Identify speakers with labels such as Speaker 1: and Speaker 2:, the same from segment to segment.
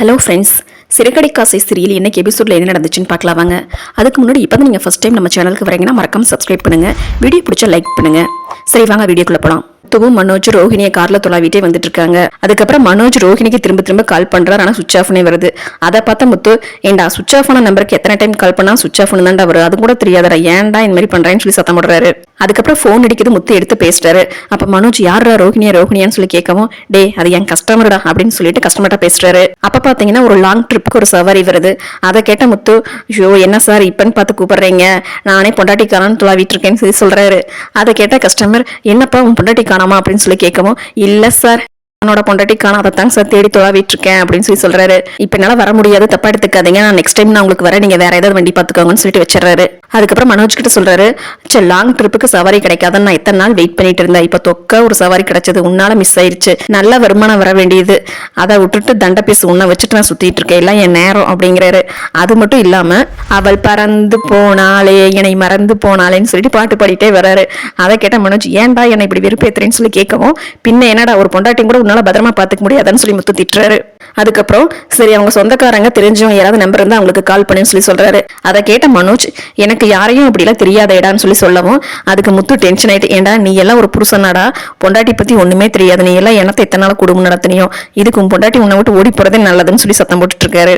Speaker 1: Hello friends சிறுகடை காசை serial இன்னைக்கு எபிசோடில் என்ன நடந்துச்சுன்னு பார்க்கலாம் வாங்க. அதுக்கு முன்னாடி இப்போ தான் நீங்கள் ஃபஸ்ட் டைம் நம்ம சேனலுக்கு வரீங்கன்னா மறக்காம சப்ஸ்கிரைப் பண்ணுங்கள் வீடியோ பிடிச்சா லைக் பண்ணுங்கள் சரி வாங்க வீடியோக்குள்ளே போகலாம் துவும் மனோஜ் ரோஹிணியை காரில் தொலாவிட்டே வந்துட்டு இருக்காங்க. அதுக்கப்புறம் மனோஜ் ரோஹிணிக்கு திரும்ப திரும்ப கால் பண்ணுறாரு ஆனால் சுவிச் ஆஃப்னே வருது. அதை பார்த்தா முத்து ஏண்டா சுவிச் ஆஃப் ஆன நம்பருக்கு எத்தனை டைம் கால் பண்ணா சுவிச் ஆஃப் தான்டா வரும் அது கூட தெரியாதடா. ஏன்டா இந்த மாதிரி பண்ணுறேன்னு சொல்லி சத்தம் போடுறாரு. அதுக்கப்புறம் ஃபோன் அடிக்கிறது முத்து எடுத்து பேசுறாரு. அப்போ மனோஜ் யாரா ரோஹினியா ரோஹினியான்னு சொல்லி கேட்கவும் டே அது என் கஸ்டமர்டா அப்படின்னு சொல்லிட்டு கஸ்டமர்கிட்ட பேசுறாரு. அப்போ பார்த்தீங்கன்னா ஒரு லாங் ட்ரிப்புக்கு ஒரு சவாரி வருது. அதை கேட்ட முத்து ஐயோ என்ன சார் இப்பன்னு பார்த்து கூப்பிடுறீங்க? நானே பொண்டாட்டி காணான்னு இருக்கேன்னு சொல்லி சொல்றாரு. அதை கேட்ட கஸ்டமர் என்னப்பா உன் பொண்டாட்டி காணாமா அப்படின்னு சொல்லி கேட்கவும் இல்லை சார். என்னோட பொண்டாட்டி தாங்க சார் தேடி தொலாவிட்டு இருக்கேன் அப்படின்னு சொல்லி சொல்றாரு. இப்ப என்னால வர முடியாது தப்பா எடுத்துக்காதீங்க. நான் நெக்ஸ்ட் டைம் நான் உங்களுக்கு வரேன். நீங்க வேற ஏதாவது வண்டி பாத்துக்கோங்கன்னு சொல்லிட்டு வச்சிடறாரு. அதுக்கப்புறம் மனோஜ் கிட்ட சொல்றாரு சரி லாங் ட்ரிப்புக்கு சவாரி கிடைக்காதுன்னு நான் இத்தனை நாள் வெயிட் பண்ணிட்டு இருந்தேன். இப்ப தொக்க ஒரு சவாரி கிடைச்சது. உன்னால மிஸ் ஆயிருச்சு. நல்ல வருமானம் வர வேண்டியது. அதை விட்டுட்டு தண்டை பீஸ் உன்னை வச்சுட்டு நான் சுத்திட்டு இருக்கேன். எல்லாம் என் நேரம் அப்படிங்கிறாரு. அது மட்டும் இல்லாம அவள் பறந்து போனாலே என்னை மறந்து போனாலேன்னு சொல்லிட்டு பாட்டு பாடிட்டே வராரு. அதை கேட்ட மனோஜ் ஏன்டா என்னை இப்படி வெறுப்பேத்துறேன்னு சொல்லி கேட்கவும் பின்ன என்னடா ஒரு பொண்டாட்டியும் கூட உன்னால பத்திரமா பார்த்துக்க முடியாதுன்னு சொல்லி முத்து திட்டுறாரு. அதுக்கப்புறம் சரி அவங்க சொந்தக்காரங்க தெரிஞ்சவங்க யாராவது நம்பர் இருந்தால் அவங்களுக்கு கால் பண்ணுன்னு சொல்லி சொல்றாரு. அதை கேட்ட மனோஜ் எனக்கு யாரையும் அப்படிலாம் தெரியாதேடான்னு சொல்லி சொல்லவும் அதுக்கு முத்து டென்ஷன் ஆயிட்டு ஏண்டா நீ எல்லாம் ஒரு புருஷனாடா? பொண்டாட்டி பத்தி ஒண்ணுமே தெரியாது. நீ எல்லாம் எனத்தை எத்தனை நாள் குடும்பம் நடத்தினியோ? இதுக்கு உன் பொண்டாட்டி உன்னை விட்டு ஓடி போகிறதே நல்லதுன்னு சொல்லி சத்தம் போட்டுட்டு இருக்காரு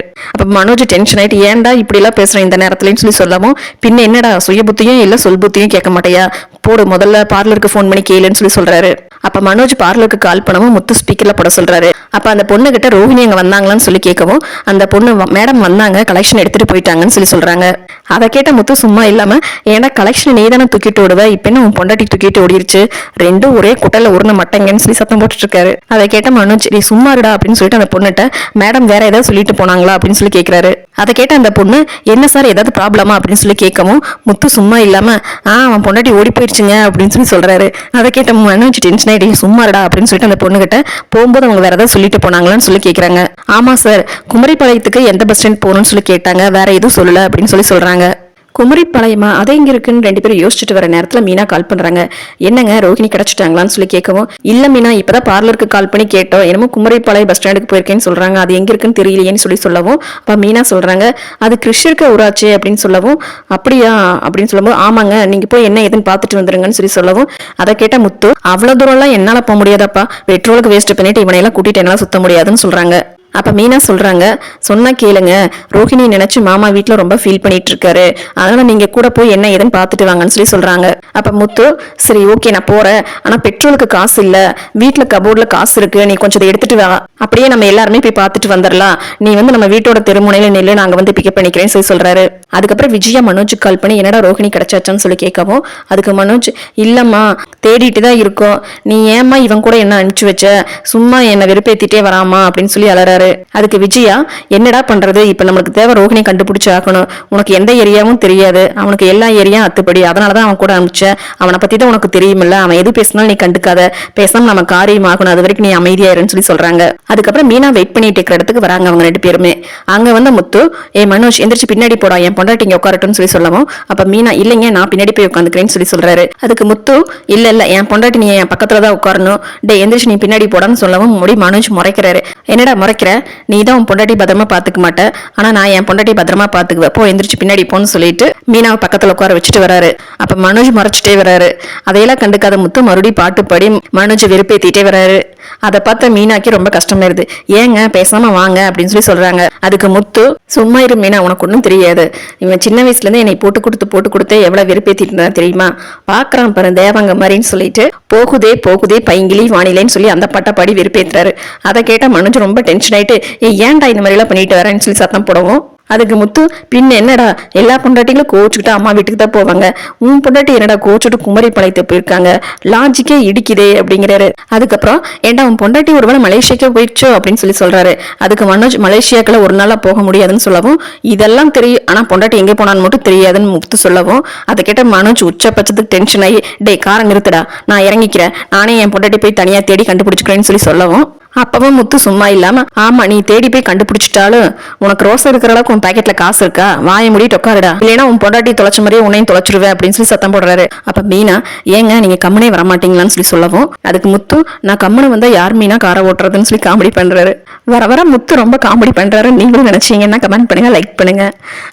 Speaker 1: மனோஜ் டென்ஷன் ஆயிட்டு ஏன்டா இப்படி எல்லாம் பேசுறேன் இந்த நேரத்துலன்னு சொல்லி சொல்லவும் பின்ன என்னடா சுய புத்தியும் இல்லை சொல் புத்தியும் கேட்க மாட்டேயா? போடு முதல்ல பார்லருக்கு ஃபோன் பண்ணி கேளுன்னு சொல்லி சொல்றாரு. அப்போ மனோஜ் பார்லருக்கு கால் பண்ணவும் முத்து ஸ்பீக்கரில் போட சொல்றாரு. அப்போ அந்த பொண்ணுகிட்ட கிட்ட ரோஹிணி இங்கே வந்தாங்களான்னு சொல்லி கேட்கவும் அந்த பொண்ணு மேடம் வந்தாங்க கலெக்ஷன் எடுத்துட்டு போயிட்டாங்கன்னு சொல்லி சொல்றாங்க. அதை கேட்ட முத்து சும்மா இல்லாமல் ஏன்னா கலெக்ஷன் நீ தானே தூக்கிட்டு ஓடுவ? இப்ப என்ன உன் பொண்டாட்டி தூக்கிட்டு ஓடிடுச்சு ரெண்டும் ஒரே குட்டையில் உருண மாட்டேங்கன்னு சொல்லி சத்தம் போட்டுட்டு இருக்காரு அதை கேட்ட மனோஜ் நீ சும்மா இருடா அப்படின்னு சொல்லிட்டு அந்த பொண்ணுகிட்ட மேடம் வேற ஏதாவது சொல்லிட்டு போனாங்களா? அப்படின்னு சொல்லி கேட்குறாரு அதை கேட்ட அந்த பொண்ணு என்ன சார் ஏதாவது ப்ராப்ளமா அப்படின்னு சொல்லி கேட்கவும் முத்து சும்மா இல்லாமல் ஆ அவன் பொண்டாட்டி ஓடி போயிடுச்சுங்க அப்படின்னு சொல்லி சொல்கிறாரு அதை கேட்ட மனோஜ் டென்ஷன் ஆயிட்டு சும்மா இருடா அப்படின்னு சொல்லிட்டு அந்த பொண்ணுகிட்ட போகும்போது அவங்க வேற ஏதாவது சொல்லிட்டு போனாங்களான்னு சொல்லி கேட்குறாங்க ஆமாம் சார் குமரிப்பாளையத்துக்கு எந்த பஸ் ஸ்டாண்ட் போகணும்னு சொல்லி கேட்டாங்க வேற எதுவும் சொல்லலை அப்படின்னு சொல்லி சொல்கிறாங்க சொல்றாங்க. குமரிப்பாளையமா? அதை எங்க இருக்குன்னு ரெண்டு பேரும் யோசிச்சுட்டு வர நேரத்துல மீனா கால் பண்றாங்க. என்னங்க ரோஹிணி கிடைச்சிட்டாங்களான்னு சொல்லி கேட்கவும் இல்ல மீனா இப்பதான் பார்லருக்கு கால் பண்ணி கேட்டோம். என்னமோ குமரிப்பாளையம் பஸ் ஸ்டாண்டுக்கு போயிருக்கேன்னு சொல்றாங்க. அது எங்க இருக்குன்னு தெரியலையேன்னு சொல்லி சொல்லவும் அப்ப மீனா சொல்றாங்க அது கிருஷ்ணருக்கு ஊராச்சு அப்படின்னு சொல்லவும் அப்படியா? அப்படின்னு சொல்லும்போது ஆமாங்க நீங்க போய் என்ன ஏதுன்னு பாத்துட்டு வந்துருங்கன்னு சொல்லி சொல்லவும் அதை கேட்ட முத்து அவ்வளவு தூரம்லாம் என்னால போக முடியாதப்பா. பெட்ரோலுக்கு வேஸ்ட் பண்ணிட்டு இவனையெல்லாம் கூட்டிட்டு என்னால சுத்த முடியாதுன்னு சொல்றாங்க. அப்போ மீனா சொல்கிறாங்க சொன்னால் கேளுங்க. ரோஹிணி நினச்சி மாமா வீட்டில் ரொம்ப ஃபீல் பண்ணிட்டு இருக்காரு அதனால் நீங்கள் கூட போய் என்ன ஏதுன்னு பார்த்துட்டு வாங்கன்னு சொல்லி சொல்கிறாங்க அப்போ முத்து சரி ஓகே நான் போகிறேன் ஆனால் பெட்ரோலுக்கு காசு இல்லை. வீட்டில் கபோர்டில் காசு இருக்குது நீ கொஞ்சம் இதை எடுத்துட்டு வா. அப்படியே நம்ம எல்லாருமே போய் பார்த்துட்டு வந்துடலாம் நீ வந்து நம்ம வீட்டோட தெருமுனையில் நில்லு. நாங்கள் வந்து பிக்கப் பண்ணிக்கிறேன்னு சொல்லி சொல்கிறாரு அதுக்கப்புறம் விஜயா மனோஜுக்கு கால் பண்ணி என்னடா ரோஹிணி கிடைச்சாச்சான்னு சொல்லி கேட்கவும் அதுக்கு மனோஜ் இல்லைம்மா தேடிட்டு தான் இருக்கோம். நீ ஏம்மா இவன் கூட என்ன அனுப்பிச்சு வச்ச? சும்மா என்னை வெறுப்பேற்றிட்டே வராமா அப்படின்னு சொல்லி அலறாரு. அதுக்கு விஜயா என்னடா பண்றது? இப்ப நம்மளுக்கு தேவை ரோஹிணி கண்டுபிடிச்சு ஆக்கணும் உனக்கு எந்த ஏரியாவும் தெரியாது. அவனுக்கு எல்லா ஏரியா அத்துப்படி. அதனாலதான் அவன் கூட அனுப்பிச்சேன் அவனை பத்தி தான் உனக்கு தெரியுமில்ல. அவன் எது பேசினாலும் நீ கண்டுக்காத. பேசாம நம்ம காரியம் ஆகணும். அது வரைக்கும் நீ அமைதியா இருன்னு சொல்லி சொல்றாங்க. அதுக்கப்புறம் மீனா வெயிட் பண்ணிட்டு இருக்கிற இடத்துக்கு வராங்க அவங்க ரெண்டு பேருமே. அங்க வந்து முத்து ஏ மனோஜ் எந்திரிச்சு பின்னாடி போடா. என் பொண்டாட்டி இங்க உட்காரட்டும்னு சொல்லி சொல்லவும். அப்ப மீனா இல்லைங்க நான் பின்னாடி போய் உட்காந்துக்கிறேன்னு சொல்லி சொல்றாரு. அதுக்கு முத்து இல்ல இல்ல என் பொண்டாட்டி நீ என் பக்கத்துல தான் உட்காரணும். டே எந்திரிச்சு நீ பின்னாடி போடான்னு சொல்லவும் முடி மனோஜ் முறைக்கிறாரு. என்னடா முறைக்கிற? நீ தான் உன் பொண்டாட்டி பத்திரமா பாத்துக்க மாட்ட. ஆனா நான் என் பொண்டாட்டி பத்திரமா பாத்துக்குவேன். போ எந்திரிச்சு பின்னாடி போன்னு சொல்லிட்டு மீனாவை பக்கத்துல உட்கார வச்சுட்டு வராரு. அப்ப மனோஜ் மறைச்சிட்டே வராரு. அதையெல்லாம் கண்டுக்காத முத்து மறுபடியும் பாட்டு பாடி மனோஜ் வெறுப்பேத்திட்டே வராரு. அதை பார்த்த மீனாக்கி ரொம்ப கஷ்டமாயிருது. ஏங்க பேசாம வாங்க அப்படின்னு சொல்லி சொல்றாங்க. அதுக்கு முத்து சும்மா இரு மீனா உனக்கு ஒன்றும் தெரியாது. இவன் சின்ன வயசுல இருந்து என்னை போட்டு கொடுத்து போட்டு கொடுத்து எவ்வளவு வெறுப்பேத்திட்டு இருந்தா தெரியுமா? பாக்குறான் பாரு தேவங்க மாதிரின்னு சொல்லிட்டு போகுதே போகுதே பைங்கிலி வானிலைன்னு சொல்லி அந்த பாட்டை பாடி வெறுப்பேத்துறாரு. அதை கேட்டா மனோஜ் ரொம்ப டென்ஷன் ஆகிட்டு ஏன்டா இந்த மாதிரிலாம் பண்ணிட்டு வரேன்னு சொல்லி சத்தம் போடவும். அதுக்கு முத்து பின்ன என்னடா? எல்லா பொண்டாட்டிகளும் கோச்சுக்கிட்டு அம்மா வீட்டுக்கு தான் போவாங்க. உன் பொண்டாட்டி என்னடா கோச்சுட்டு குமரி பாளையத்தை போயிருக்காங்க? லாஜிக்கே இடிக்குதே அப்படிங்கிறாரு. அதுக்கப்புறம் ஏன்டா உன் பொண்டாட்டி ஒருவேளை மலேசியாக்கே போயிடுச்சோ? அப்படின்னு சொல்லி சொல்றாரு. அதுக்கு மனோஜ் மலேசியாக்குள்ள ஒரு நாளா போக முடியாதுன்னு சொல்லவும் இதெல்லாம் தெரியும். ஆனா பொண்டாட்டி எங்கே போனான்னு மட்டும் தெரியாதுன்னு முத்து சொல்லவும் அதை கேட்ட மனோஜ் உச்சபட்சத்துக்கு டென்ஷன் ஆகி டே காரை நிறுத்துடா. நான் இறங்கிக்கிறேன். நானே என் பொண்டாட்டி போய் தனியா தேடி கண்டுபிடிச்சிக்கிறேன்னு சொல்லி சொல்லவும். அப்பவும் முத்து சும்மா இல்லாம ஆமா நீ தேடி போய் கண்டுபிடிச்சிட்டாலும் உனக்கு ரோஸ் இருக்கிற அளவுக்கு உன் பாக்கெட்ல காசு இருக்கா? வாய முடிட்டு உட்காருடா. இல்லைன்னா உன் பொண்டாட்டி தொலைச்ச மாதிரியே உன்னையும் தொலைச்சிருவேன் அப்படின்னு சொல்லி சத்தம் போடுறாரு. அப்ப மீனா ஏங்க நீங்க கம்மனே வர மாட்டீங்களான்னு சொல்லி சொல்லவும் அதுக்கு முத்து நான் கம்மனு வந்தா யார் மீனா காரை ஓட்டுறதுன்னு சொல்லி காமெடி பண்றாரு. வர வர முத்து ரொம்ப காமெடி பண்றாரு நீங்களும் நினைச்சீங்கன்னா கமெண்ட் பண்ணுங்க லைக் பண்ணுங்க.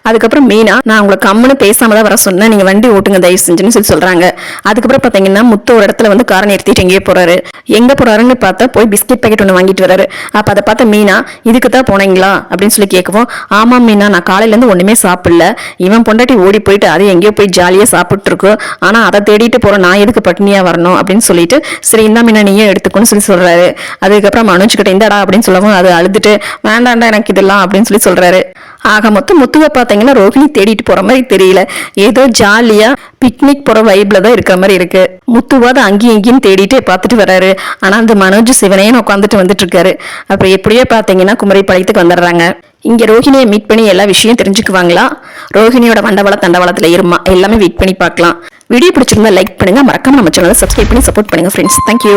Speaker 1: அதுக்கப்புறம் மீனா நான் உங்களை கம்முன்னு பேசாம தான் வர சொன்னேன். நீங்க வண்டி ஓட்டுங்க தயவு செஞ்சுன்னு சொல்லி சொல்றாங்க. அதுக்கப்புறம் பாத்தீங்கன்னா முத்து ஒரு இடத்துல வந்து காரை நிறுத்திட்டு எங்கேயே போறாரு. எங்க போறாருன்னு பார்த்தா போய் பிஸ்கெட் பாக்கெட் ஒன்று வாங்கிட்டு வராரு. அப்ப அதை பார்த்த மீனா இதுக்கு தான் போனீங்களா? அப்படின்னு சொல்லி கேட்கவும் ஆமா மீனா நான் காலையில இருந்து ஒண்ணுமே சாப்பிடல. இவன் பொண்டாட்டி ஓடி போயிட்டு அது எங்கேயோ போய் ஜாலியாக சாப்பிட்டு ஆனால் ஆனா அதை தேடிட்டு போற நான் எதுக்கு பட்னியா வரணும்? அப்படின்னு சொல்லிட்டு சரி இந்தா மீனா நீயே எடுத்துக்கோன்னு சொல்லி சொல்றாரு. அதுக்கப்புறம் மனோஜ் கிட்ட இந்தடா அப்படின்னு சொல்லவும் அது அழுதுட்டு வேண்டாண்டா எனக்கு இதெல்லாம் அப்படின்னு சொல்லி சொல்றாரு. ஆக மொத்தம் முத்துவை பார்த்தீங்கன்னா ரோஹிணி தேடிட்டு போற மாதிரி தெரியல. ஏதோ ஜாலியா பிக்னிக் போற வைப்ல தான் இருக்கிற மாதிரி இருக்கு. முத்துவாத அங்கேயும் இங்கேயும் தேடிட்டே பார்த்துட்டு வராரு. ஆனா அந்த மனோஜ் சிவனையும் உட்காந்துட்டு வந்துட்டு இருக்காரு. அப்புறம் எப்படியோ பார்த்தீங்கன்னா குமரி பழையத்துக்கு வந்துடுறாங்க இங்க ரோஹிணியை மீட் பண்ணி எல்லா விஷயம் தெரிஞ்சுக்குவாங்களா? ரோஹிணியோட வண்டவள தண்டவளத்துல இருமா? எல்லாமே வெயிட் பண்ணி பார்க்கலாம். வீடியோ பிடிச்சிருந்தா லைக் பண்ணுங்க. மறக்காம நம்ம சேனலை சப்ஸ்கிரைப் பண்ணி சப்போர்ட் பண்ணுங்க ஃப்ரெண்ட்ஸ் தேங்க்யூ